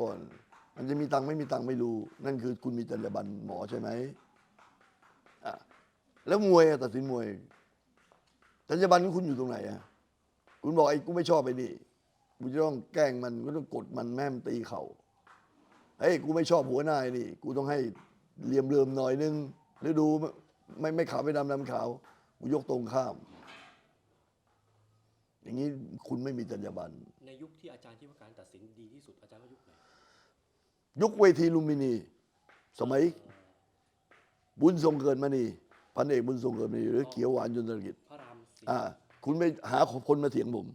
ก่อน มันจะมีตังค์ไม่มีตังค์ไม่รู้ นั่นคือคุณมีจรรยาบรรณหมอใช่ไหมอะแล้วมวยอะตัดสินมวยจรรยาบรรณของคุณอยู่ตรงไหนอะคุณบอกไอ้กูไม่ชอบไอ้นี่กูจะต้องแกล้งมันกูต้องกดมันแม่มตีเข่าเฮ้ยกูไม่ชอบหัวหน้าไอ้นี่ กูต้องให้เหลี่ยมเริมหน่อยนึงหรือดูไม่ไม่ขาวไม่ดำดำขาวกูยกตรงข้าม อย่างนี้คุณไม่มีจรรยาบรรณ ในยุคที่อาจารย์คิดว่าการตัดสินดีที่สุดอาจารย์ว่ายุคไหนยุคเวทีลุมพินี สมัยบุญทรงเกิดมานี่พันเอกบุญทรงเกิดมานี่หรือเขียวหวานยนตรกิจพระรามศรีอ่า คุณไม่หาคนมาเถียงผม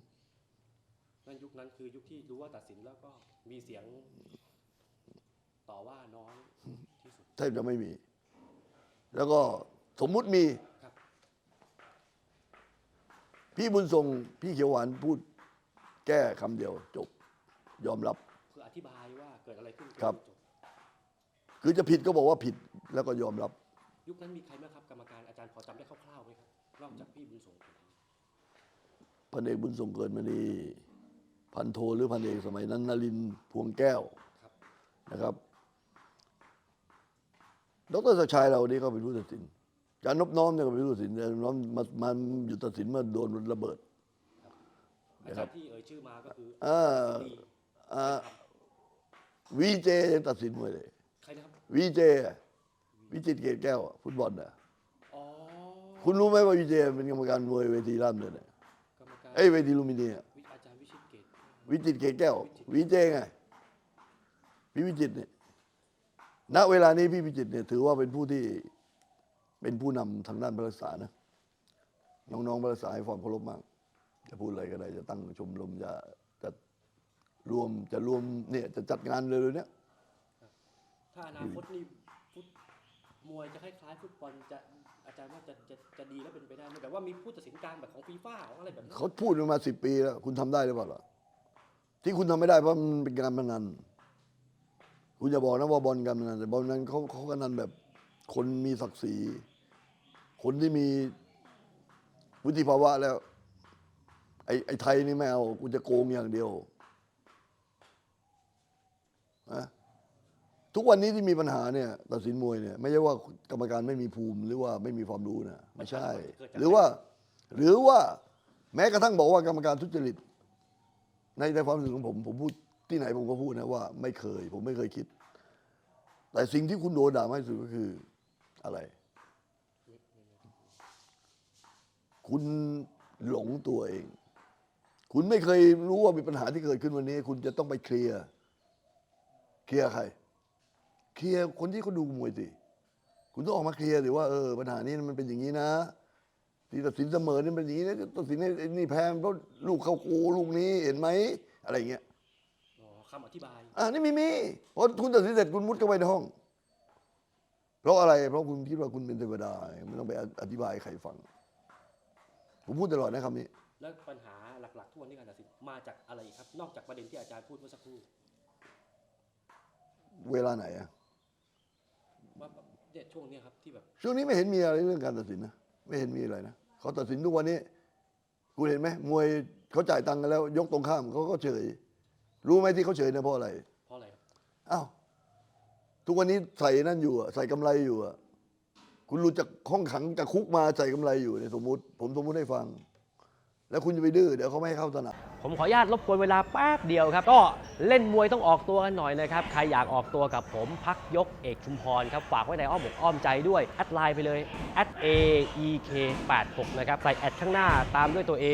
นั่นยุคนั้นคือยุคที่รู้ว่าตัดสินแล้วก็มีเสียงต่อว่าน้อยที่สุดแทบจะไม่มี แล้วก็สมมุติมี ครับ พี่บุญทรงพี่เขียวหวานพูด แก้คำเดียวจบ ยอมรับ คืออธิบายว่าเกิดอะไรขึ้นครับ จคือจะผิดก็บอกว่าผิดแล้วก็ยอมรับ ยุคนั้นมีใครบ้างครับกรรมการอาจารย์พอจำได้คร่าวๆไหมครับนอกจากพี่บุญส่งคนนั้นพันเอกบุญทรงเกิดมานี่พันโทหรือพันเอกสมัยนั้นนรินทร์พวงแก้วครับ นะครับ ดรศักดิ์ชัยเรานี่ก็เป็นผู้ตัดสินอาจารย์นบน้อมเนี่ยก็เป็นผู้ตัดสินอาจารย์นบน้อมมามาหยุดตัดสินเมื่อโดนระเบิด อาจารย์ที่เอ่ยชื่อมาก็คืออ่าดีอ่าวีเจยังตัดสินมวยเลยใครนะครับวีเจวิจิตรเกตแก้วอะฟุตบอลนะอ๋อคุณรู้ไหมว่าวีเจเป็นกรรมการมวยเวทีร่ามเนินน่ะกรรมการเอ้ยเวทีลูมิเนียวิอาจารย์วิชิตเกตวิจิตรเกตแก้ววีเจไงพี่วิจิตรเนี่ยณเวลานี้พี่วิจิตรเนี่ยถือว่าเป็นผู้ที่เป็นผู้นำทางด้านภาษานะน้องๆภาษาให้ความเคารพมาก จะพูดอะไรก็ได้จะตั้งชมรมจะจะรวมจะรวมเนี่ยจะจัดงานเร็วๆเนี้ยถ้าอนาคตนี่ฟุตมวยจะคล้ายๆฟุตบอลจะอาจารย์ว่าจะจะจะดีและเป็นไปได้ไหมแบบว่ามีผู้ตัดสินกลารแบบของฟีฟ่าของอะไรแบบนั้นเขาพูดมาสิบปีแล้ว คุณทำได้หรือเปล่าล่ะที่คุณทำไม่ได้เพราะมันเป็นการพนัน คุณจะบอกนะว่าบอลการพนันแต่บอลนั้นเขาเขากันนันแบบ คนมีศักดิ์ศรี คนที่มีวุฒิภาวะแล้ว ไอ้ไอ้ไทยนี่ไม่เอากูจะโกงอย่างเดียวนะทุกวันนี้ที่มีปัญหาเนี่ยตัดสินมวยเนี่ยไม่ใช่ว่ากรรมการไม่มีภูมิหรือว่าไม่มีความรู้นะไม่ใช่ หรือว่า หรือว่าแม้กระทั่งบอกว่ากรรมการทุจริต ในในความรู้สึกของผม ผมพูดที่ไหนผมก็พูดนะว่า ไม่เคย ผมไม่เคยคิด แต่สิ่งที่คุณโดนด่ามากที่สุดก็คืออะไร คุณหลงตัวเอง คุณไม่เคยรู้ว่ามีปัญหาที่เกิดขึ้นวันนี้ คุณจะต้องไปเคลียร์เคลียร์ใคร เคลียร์คนที่เขาดูมวยสิคุณต้องออกมาเคลียร์สิว่าเออปัญหานี้มันเป็นอย่างนี้นะที่ตัดสินเสมอนี่เป็นอย่างนี้นะตัดสินให้ไอ้นี่แพ้เพราะลูกเขาโกลูกนี้เห็นไหมอะไรอย่างเงี้ยอ๋อคำอธิบาย อ่านี่มีมีเพราะคุณตัดสินเสร็จคุณมุดเข้าไปในห้อง เพราะอะไร เพราะคุณคิดว่าคุณเป็นเทวดาไม่ต้องไปอธิบายให้ใครฟัง ผมพูดตลอดนะคำนี้ แล้วปัญหาหลักๆทุกวันนี้การตัดสินมาจากอะไรอีกครับ นอกจากประเด็นที่อาจารย์พูดเมื่อสักครู่เวลาไหนอะว่าเนี่ยช่วงเนี้ยครับที่แบบช่วงนี้ไม่เห็นมีอะไรเรื่องการตัดสินนะไม่เห็นมีอะไรนะเขาตัดสินทุกวันนี้คุณเห็นไหมมวยเขาจ่ายตังค์กันแล้ว ยกตรงข้ามเขาก็เฉย รู้ไหมที่เขาเฉยเนี่ยเพราะอะไรเพราะอะไรครับอ้าวทุกวันนี้ใส่นั่นอยู่อะใส่กำไรอยู่อะคุณรู้จากห้องขังจากคุกมาใส่กำไรอยู่เนี่ยสมมุติ ผมสมมุติให้ฟัง แล้วคุณจะไปดื้อเดี๋ยวเขาไม่ให้เข้าสนาม ผมขออนุญาตรบกวนเวลาแป๊บเดียวครับ ก็เล่นมวยต้องออกตัวกันหน่อยนะครับ ใครอยากออกตัวกับผมพักยกเอกชุมพรครับ ฝากไว้ในอ้อมอกอ้อมใจด้วย แอดไลน์ไปเลย a e k 8 6นะครับ ใส่แอดข้างหน้าตามด้วยตัว A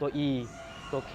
ตัว E ตัว K